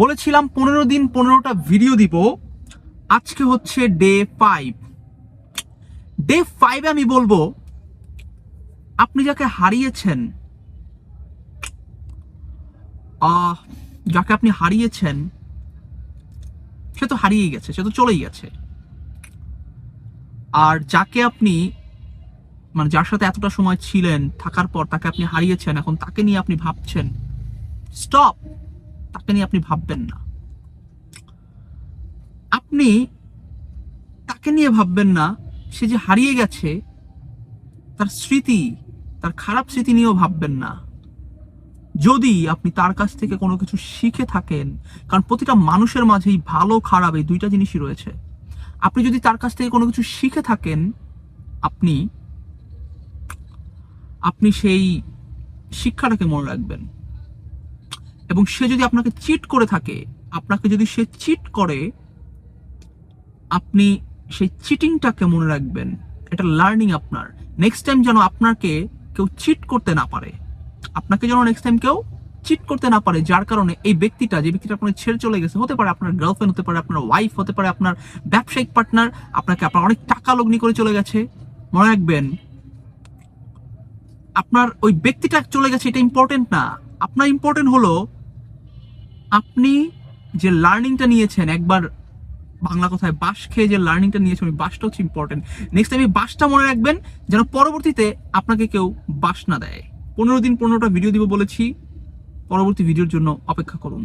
বলেছিলাম পনেরো দিন পনেরোটা ভিডিও দিব। আজকে হচ্ছে ডে ফাইভ ডে ফাইভে আমি বলব, আপনি যাকে হারিয়েছেন যাকে আপনি হারিয়েছেন, সে তো হারিয়েই গেছে, সে তো চলেই গেছে। আর যাকে আপনি মানে যার সাথে এতটা সময় ছিলেন, থাকার পর তাকে আপনি হারিয়েছেন, এখন তাকে নিয়ে আপনি ভাবছেন স্টপ তাকে নিয়ে আপনি ভাববেন না। আপনি তাকে নিয়ে ভাববেন না, সে যে হারিয়ে গেছে, তার স্মৃতি, তার খারাপ স্মৃতি নিয়েও ভাববেন না। যদি আপনি তার কাছ থেকে কোনো কিছু শিখে থাকেন, কারণ প্রতিটা মানুষের মাঝেই ভালো, খারাপ এই দুইটা জিনিসই রয়েছে। আপনি যদি তার কাছ থেকে কোনো কিছু শিখে থাকেন, আপনি আপনি সেই শিক্ষাটাকে মনে রাখবেন। এবং সে যদি আপনাকে চিট করে থাকে, আপনাকে যদি সে চিট করে, আপনি সেই চিটিংটাকে মনে রাখবেন। এটা লার্নিং আপনার। নেক্সট টাইম যেন আপনাকে কেউ চিট করতে না পারে, আপনাকে যেন নেক্সট টাইম কেউ চিট করতে না পারে, যার কারণে এই ব্যক্তিটা, যে ব্যক্তিটা আপনার ছেড়ে চলে গেছে, হতে পারে আপনার গার্লফ্রেন্ড হতে পারে আপনার ওয়াইফ হতে পারে আপনার ব্যবসায়িক পার্টনার আপনাকে আপনার অনেক টাকা লগ্নি করে চলে গেছে। মনে রাখবেন, আপনার ওই ব্যক্তিটা চলে গেছে, এটা ইম্পর্টেন্ট না। আপনার ইম্পর্টেন্ট হলো আপনি যে লার্নিংটা নিয়েছেন, একবার বাংলা কথায় বাস খেয়ে যে লার্নিংটা নিয়েছেন, ওই বাসটা হচ্ছে ইম্পর্টেন্ট নেক্সট টাইম এই বাসটা মনে রাখবেন, যেন পরবর্তীতে আপনাকে কেউ বাস না দেয়। পনেরো দিন পনেরোটা ভিডিও দিব বলেছি, পরবর্তী ভিডিওর জন্য অপেক্ষা করুন।